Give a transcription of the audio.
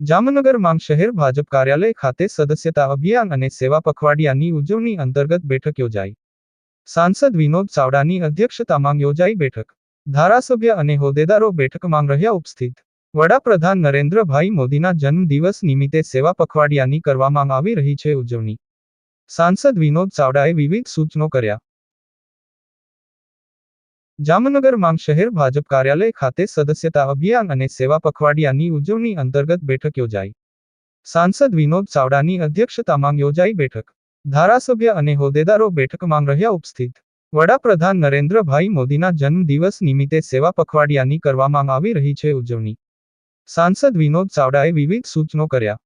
જામનગર માંગ શહેર ભાજપ કાર્યાલય ખાતે સદસ્યતા અભિયાન અને સેવા પખવાડિયાની ઉજવણી અંતર્ગત બેઠક યોજાઈ. સાંસદ વિનોદ ચાવડાની અધ્યક્ષતામાં યોજાઈ બેઠક. ધારાસભ્ય અને હોદ્દેદારો બેઠકમાં રહ્યા ઉપસ્થિત. વડાપ્રધાન નરેન્દ્રભાઈ મોદીના જન્મદિવસ નિમિત્તે સેવા પખવાડિયાની કરવામાં આવી રહી છે ઉજવણી. સાંસદ વિનોદ ચાવડાએ વિવિધ સૂચનો કર્યા. જામનગર માંગ શહેર ભાજપ કાર્યાલય ખાતે સદસ્યતા અભિયાન અને સેવા પખવાડિયાની ઉજવણી અંતર્ગત બેઠક યોજાઈ. સાંસદ વિનોદ ચાવડાની અધ્યક્ષતામાં યોજાઈ બેઠક. ધારાસભ્ય અને હોદ્દેદારો બેઠકમાં રહ્યા ઉપસ્થિત. વડાપ્રધાન નરેન્દ્રભાઈ મોદીના જન્મદિવસ નિમિત્તે સેવા પખવાડિયાની કરવામાં આવી રહી છે ઉજવણી. સાંસદ વિનોદ ચાવડાએ વિવિધ સૂચનો કર્યા.